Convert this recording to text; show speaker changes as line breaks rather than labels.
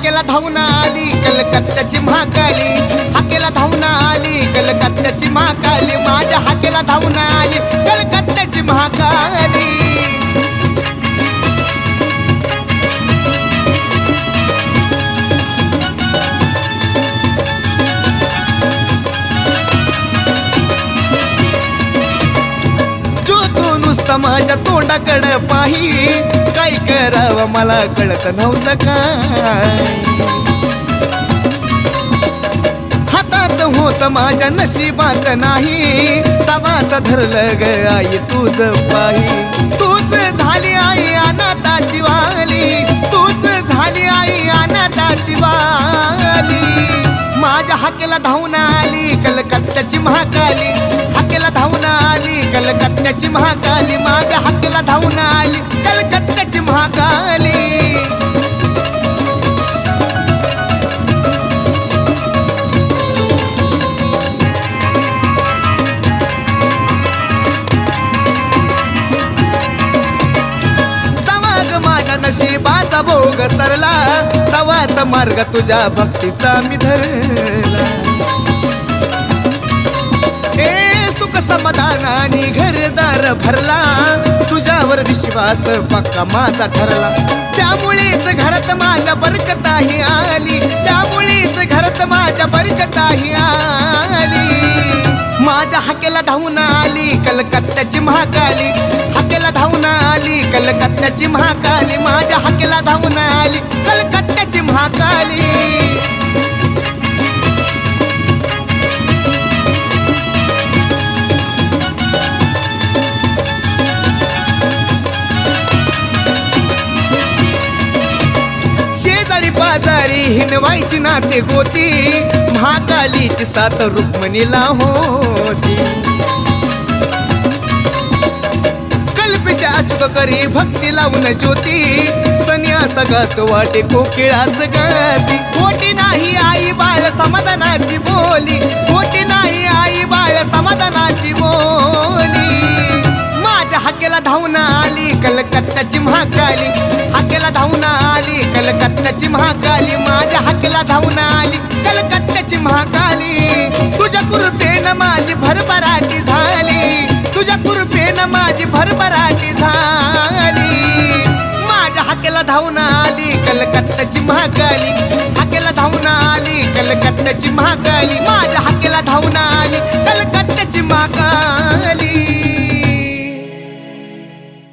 हाकेला धावून आली कलकत्त्याची महाकाली. हाकेला धावून आली कलकत्त्याची महाकाली. माझ्या हाकेला धावून आली कलकत्त्याची महाकाली. जो तू नुसता माझ्या तोंडाकडे पाही. काय करावं मला कळत नव्हतं काय. हातात होत माझ्या नशिबात नाही. तवाच धरलं ग आई तुझ पाही. तूच झाली आई अनाथाची वाली. तूच झाली आई अनाथाची वाली. माझ्या हाकेला धावून आली कलकत्त्याची महाकाली. हाकेला धावून आली कलकत्त्याची महाकाली. नशिबाचा भोग सरला तवाच मार्ग तुझ्या भक्तीचा मी धरला. हे सुख समाधानाने घरदार भरला तुझ्यावर विश्वास पक्का माझा ठरला. त्यामुळेच घरात माझ्या बरकताही आली त्यामुळेच घरात माझ्या बरकताही आली. माझ्या हाकेला धावून आली कलकत्त्याची महाकाली धावून आली कलकत्त्याची महाकाली माझ्या हाकेला धावून आली कलकत्त्याची महाकाली. शेजारी पाजारी हिनवायची नाते गोती महाकालीची सात रुक्मणीला होती. कल्पेश करी भक्ती लावून ज्योती. सन्यास गत वाटे कोकिळाच गती. खोटी नाही आई बाळ समाधानाची बोली. खोटी नाही आई बाळ समाधानाची बोली. माझ्या हाकेला धावून आली कलकत्त्याची महाकाली. हाकेला धावून आली कलकत्त्याची महाकाली. माझ्या हाकेला धावून आली कलकत्त्याची महाकाली. तुझ्या कृपेनं माझी भरभराटी धावून आली कलकत्ताची महाकाली. हाकेला धावून आली कलकत्ताची महाकाली. माझ्या हाकेला धावून आली कलकत्ताची महाकाली.